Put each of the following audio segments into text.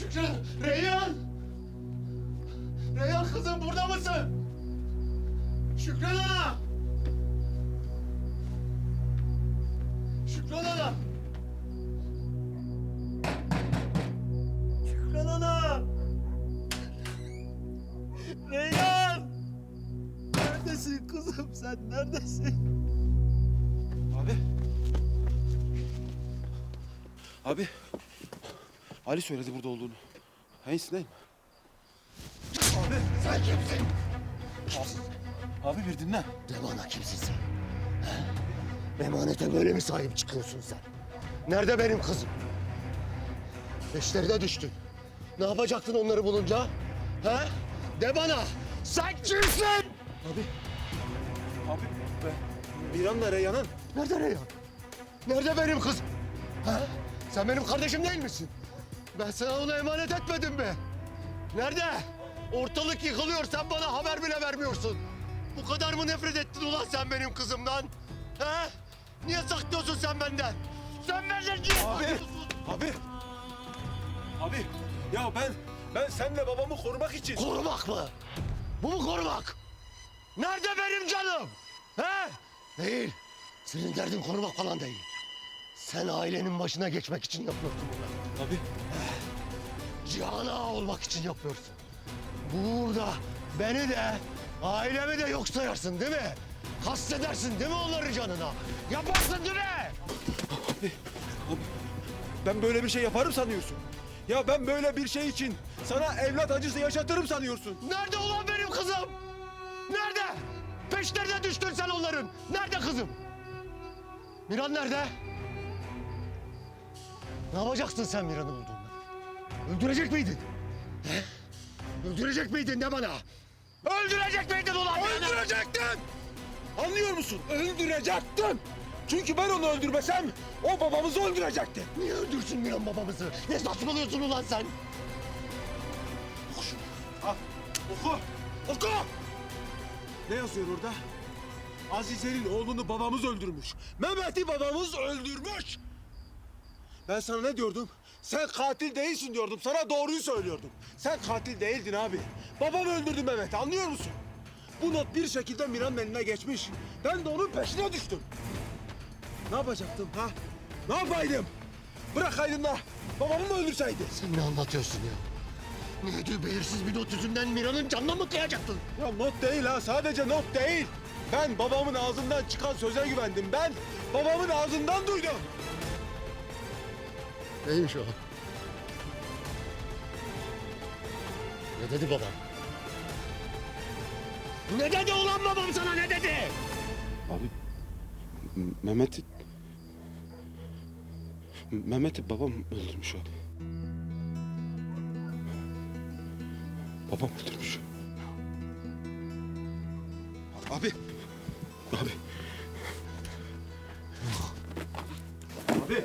Şükran! Reyhan! Reyhan kızım burada mısın? Şükran ana! Şükran ana! Şükran ana! Reyhan! Neredesin kızım sen neredesin? Abi. Abi. Ali söyledi burada olduğunu. Hayırsın değil mi? Abi sen kimsin? Abi bir dinle. De bana kimsin sen? He? Emanete böyle mi sahip çıkıyorsun sen? Nerede benim kızım? Peşlerine düştün. Ne yapacaktın onları bulunca? He? De bana! Sen kimsin? Abi. Abi be. Miran'la Reyhan'ın. Nerede Reyhan? Nerede benim kızım? He? Sen benim kardeşim değil misin? Ben sana onu emanet etmedim mi? Nerede? Ortalık yıkılıyor, sen bana haber bile vermiyorsun. Bu kadar mı nefret ettin ulan sen benim kızımdan? He? Niye saklıyorsun sen benden? Sen benden niye Abi. saklıyorsun? Abi. Abi. Ya ben ben seninle babamı korumak için. Korumak mı? Bu mu korumak? Nerede benim canım? He? Değil. Senin derdin korumak falan değil. Sen ailenin başına geçmek için yapıyorsun bunu. Abi. Cihan ağa olmak için yapıyorsun. Burada beni de ailemi de yok sayarsın değil mi? Kastedersin değil mi onların canına? Yaparsın değil mi? Ben böyle bir şey yaparım sanıyorsun. Ya ben böyle bir şey için sana evlat acısı yaşatırım sanıyorsun. Nerede ulan benim kızım? Nerede? Peşlerine düştün sen onların. Nerede kızım? Miran nerede? Ne yapacaksın sen Miran'ı bulduğunda? Öldürecek miydin? He? Öldürecek miydin de bana? Öldürecek miydin ulan Miran'ı? Öldürecektin! Anlıyor musun? Öldürecektin! Çünkü ben onu öldürmesem o babamızı öldürecekti. Niye öldürsün Miran babamızı? Ne saçmalıyorsun ulan sen? Al, oku, oku! Ne yazıyor orada? Azize'nin oğlunu babamız öldürmüş. Mehmet'i babamız öldürmüş. Ben sana ne diyordum? Sen katil değilsin diyordum. Sana doğruyu söylüyordum. Sen katil değildin abi. Babam öldürdü Mehmet'i anlıyor musun? Bu not bir şekilde Miran'ın eline geçmiş. Ben de onun peşine düştüm. Ne yapacaktım ha? Ne yapaydım? Bırakaydın da babamı mı öldürseydi? Sen ne anlatıyorsun ya? Neydi belirsiz bir not yüzünden Miran'ın canına mı kıyacaktın? Ya not değil ha, sadece not değil. Ben babamın ağzından çıkan söze güvendim. Ben babamın ağzından duydum. Neymiş o? Ne dedi babam? Ne dedi ulan babam sana ne dedi? Abi, Mehmet'i... Mehmet'i babam öldürmüş abi. Babam öldürmüş. Abi. Abi. Abi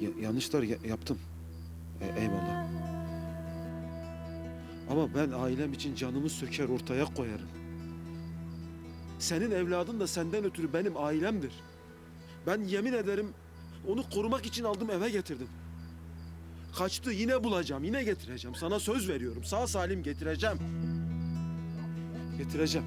ya- yanlışlar ya- yaptım. E- eyvallah. Ama ben ailem için canımı söker ortaya koyarım. Senin evladın da senden ötürü benim ailemdir. Ben yemin ederim onu korumak için aldım eve getirdim. Kaçtı yine bulacağım yine getireceğim. Sana söz veriyorum sağ salim getireceğim. Getireceğim.